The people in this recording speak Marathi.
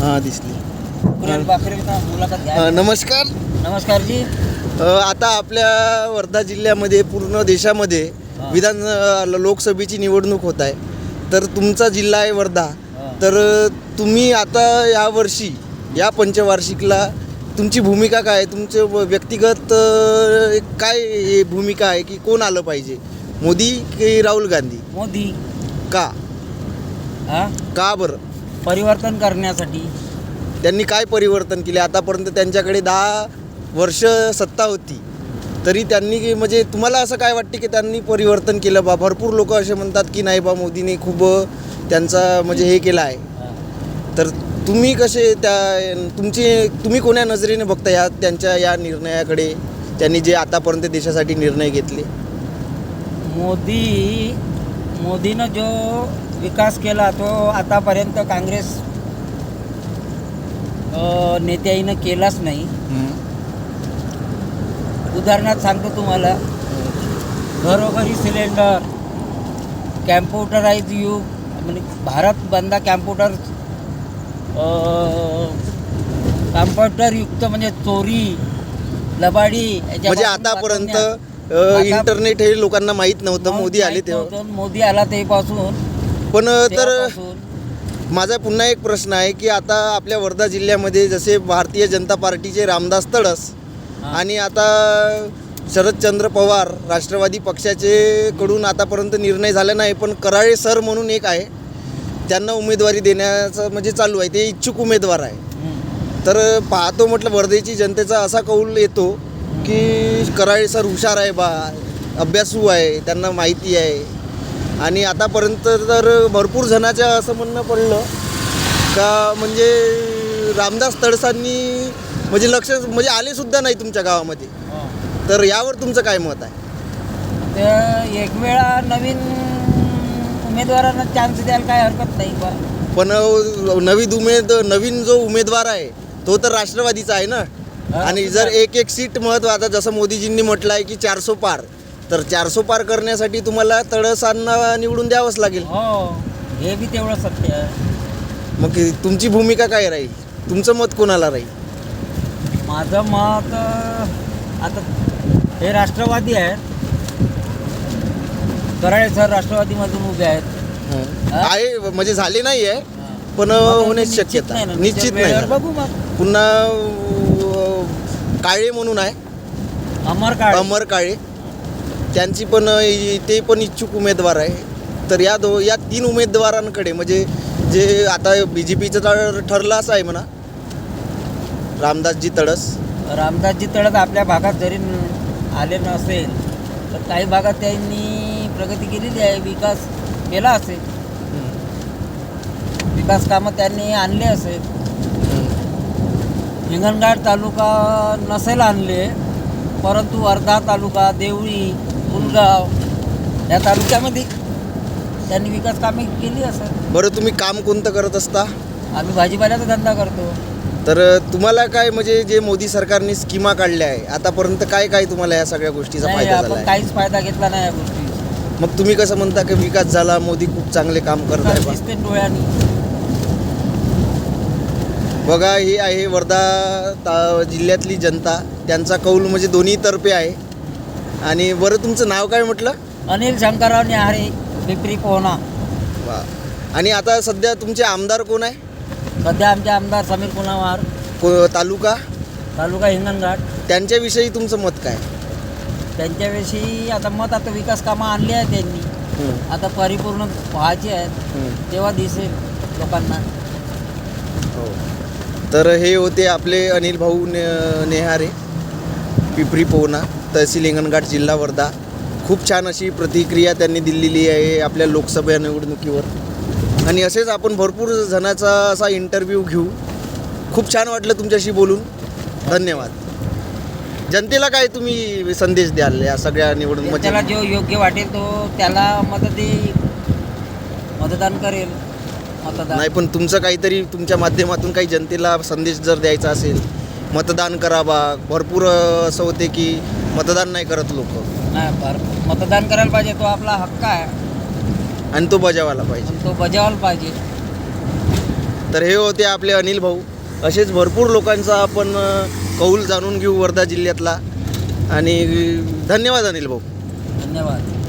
हां दिसली. कुरेल बाकरेचा मुलाखत घ्या. अ, नमस्कार. नमस्कार जी. अ, आता आपल्या वर्धा जिल्ह्यामध्ये पूर्ण देशामध्ये हा. विधान अ, लोकसभेची निवडणूक होत आहे. तर तुमचा जिल्हा आहे वर्धा. हा. तर अ, तुम्ही आता यावर्षी या पंचवार्षिकला तुमची भूमिका काय आहे? तुमचे व- व्यक्तिगत अ, काय हे भूमिका आहे? की कोण आलं पाहिजे? मोदी की राहुल गांधी? मोदी. का? हा? का बरं? परिवर्तन करण्यासाठी. त्यांनी काय परिवर्तन केले? आतापर्यंत त्यांच्याकडे दहा वर्ष सत्ता होती. तरी त्यांनी म्हणजे तुम्हाला असं काय वाटते की त्यांनी परिवर्तन केलं बा? भरपूर लोक असे म्हणतात की नाही बा मोदीने खूप त्यांचा म्हणजे हे केलं आहे. तर तुम्ही कसे त्या तुमची तुम्ही कोण्या नजरेने बघता या त्यांच्या या निर्णयाकडे? त्यांनी जे आतापर्यंत देशासाठी निर्णय घेतले. मोदी मोदीनं जो विकास केला तो आतापर्यंत काँग्रेस नेत्याईनं केलाच नाही. उदाहरणार्थ सांगतो तुम्हाला घरोघरी सिलेंडर कॅम्प्युटराइज युग म्हणजे भारत बंदा कॅम्प्युटर कॅम्प्युटर युक्त म्हणजे चोरी लबाडी म्हणजे आतापर्यंत इंटरनेट हे लोकांना माहीत नव्हतं. मोदी आले तेव्हा. मोदी आला तेव्हापासून. पण तर तेव्हापासून. माझा पुन्हा एक प्रश्न आहे की आता आपल्या वर्धा जिल्ह्यामध्ये जसे भारतीय जनता पार्टीचे रामदास तडस. आणि आता शरदचंद्र पवार राष्ट्रवादी पक्षाचे कडून आतापर्यंत निर्णय झाला नाही पण कराळे सर म्हणून एक आहे. त्यांना उमेदवारी देण्याचं म्हणजे चालू आहे. ते इच्छुक उमेदवार आहे. तर पाहतो म्हटलं वर्धेची जनतेचा असा कौल येतो की कराळे सर हुशार आहे बा अभ्यासू आहे त्यांना माहिती आहे. आणि आतापर्यंत तर भरपूर जणाच्या असं म्हणणं पडलं का म्हणजे रामदास तडसांनी म्हणजे लक्ष म्हणजे आले सुद्धा नाही तुमच्या गावामध्ये. तर यावर तुमचं काय मत आहे? तर एक वेळा नवीन उमेदवारांना चान्स द्यायला काय हरकत नाही बा. पण नवीन उमेद नवीन जो उमेदवार आहे तो तर राष्ट्रवादीचा आहे ना? आणि जर एक एक सीट महत्त्वाचा जसं मोदीजींनी म्हटलं आहे की चारसो पार तर चारसो पार करण्यासाठी तुम्हाला तळसांना निवडून द्यावंच लागेल. हो हे बी तेवढं सत्य आहे. मग तुमची भूमिका काय राहील? तुमचं मत कोणाला राहील? माझं मत आता हे राष्ट्रवादी आहेत. कराळे सर राष्ट्रवादीमधून उभे आहेत? आहे म्हणजे झाले नाही आहे पण होण्याची शक्यता. निश्चित नाही बघू मग. पुन्हा काळे म्हणून आहे. अमर काळे. अमर काळे. त्यांची पण ते पण इच्छुक उमेदवार आहे. तर या दो या तीन उमेदवारांकडे म्हणजे जे आता बी जे पीचं तर ठरलं असं आहे म्हणा. रामदासजी तडस. रामदासजी तळत आपल्या भागात जरी आले नसेल तर काही भागात त्यांनी प्रगती केलेली आहे. विकास केला असेल. विकास कामं त्यांनी आणले असेल. हिंगणघाट तालुका नसेल आणले परंतु वर्धा तालुका देवळी पुलगाव या तालुक्यामध्ये त्यांनी विकास कामे केली असेल बरं तुम्ही काम कोणतं करत असता? आम्ही भाजीपाल्याचा धंदा करतो. तर तुम्हाला काय म्हणजे जे मोदी सरकारने स्कीमा काढल्या आहे आतापर्यंत काय काय तुम्हाला या सगळ्या गोष्टीचा नाही फायदा झाला आपण आहे? काहीच फायदा घेतला नाही या गोष्टी. मग तुम्ही कसं म्हणता की विकास झाला मोदी खूप चांगले काम करत आहे? बा? दिसते डोळ्यांनी. बघा ही आहे वर्धा ता जिल्ह्यातली जनता. त्यांचा कौल म्हणजे दोन्ही तर्फे आहे. आणि बरं तुमचं नाव काय म्हटलं? अनिल शंकरराव न्याहारे पिपरी पोहणा वा. आणि आता सध्या तुमचे आमदार कोण आहे? सध्या आमचे आमदार समीर पुनावार को तालुका? तालुका हिंगणघाट. त्यांच्याविषयी तुमचं मत काय? त्यांच्याविषयी आता मत आता विकास कामं आणली आहेत त्यांनी. हं, आता परिपूर्ण व्हायची आहेत. हं. तेव्हा दिसेल लोकांना. हो. तर हे होते आपले अनिल भाऊ ने नेहारे पिपरी पोहना तहसील हिंगणघाट जिल्हा वर्धा. खूप छान अशी प्रतिक्रिया त्यांनी दिलेली आहे आपल्या लोकसभा निवडणुकीवर. आणि असेच आपण भरपूर जणाचा असा इंटरव्ह्यू घेऊ. खूप छान वाटलं तुमच्याशी बोलून. धन्यवाद. जनतेला काय तुम्ही संदेश द्याल या सगळ्या निवडणूक त्याला जो योग्य वाटेल तो त्याला मदत मतदान करेल. मतदान. नाही पण तुमचं काहीतरी तुमच्या माध्यमातून काही जनतेला संदेश जर द्यायचा असेल मतदान करावा. भरपूर अ, असं होते की मतदान नाही करत लोक. नाही मतदान करायला पाहिजे तो आपला हक्क आहे. आणि तो बजावायला पाहिजे. पण तो बजावायला पाहिजे. तर हे होते आपले अनिल भाऊ. असेच भरपूर लोकांचा आपण अ, कौल जाणून घेऊ वर्धा जिल्ह्यातला. आणि धन्यवाद अनिल भाऊ. धन्यवाद.